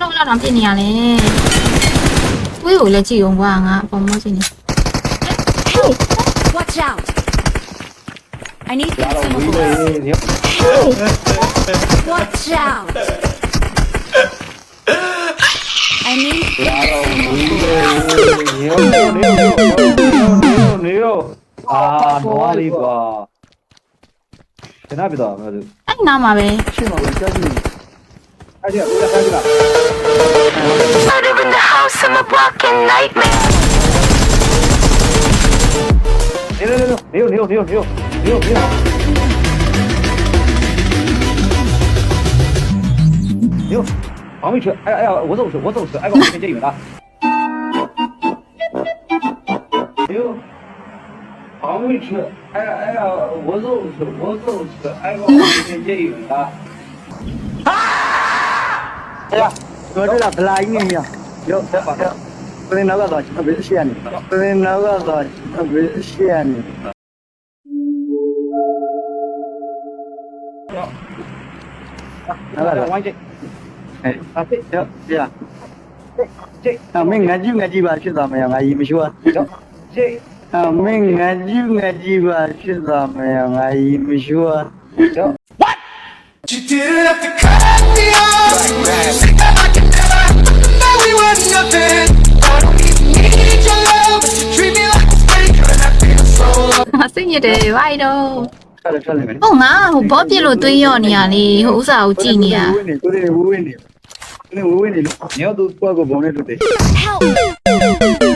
တော့တော့တော့ပြင်နေရလဲဝေးကိုလည်းကြည့်အောင်ကွာငါအပေါ်မစင်းနေ Watch out! I need လာတော့ဝီးလေ consumables. ညော Watch out! I need လာတော့ဝီးလေညောညောညောညောညောအာနွားလေးကွာခဏပြတော့မလို့အဲ့နားမှာပဲရှင်းပါဘူးကြားကြည့် 别进，别进，别进啦！别别别别！防卫车，哎呀哎呀，我怎么吃？我怎么吃？哎，刚才进去了。防卫车，哎哎呀，我怎么吃？我怎么吃？哎，刚才进去了。哎呀，我这俩不拉一年呀，有，不是那个多，不是县的，不是那个多，不是县的。那个多，哎，有，对呀。啊，没俺就俺鸡巴去咋么样？俺姨没说。啊，没俺就俺鸡巴去咋么样？俺姨没说。What? You didn't have to cut me off. စိတ်ညစ်တယ်ဘာလို့ဆက်လက်ဆက်လက်မယ်ဟုတ်ငါဟိုဘောပြစ်လို့တွေးရော့နေရလေဟိုဥစားကိုကြည့်နေရဝင်းနေကိုယ်တွေဝင်းနေနေဝင်းနေလို့ညောသူကွက်ကိုဘုံနဲ့တွေ့တယ် help!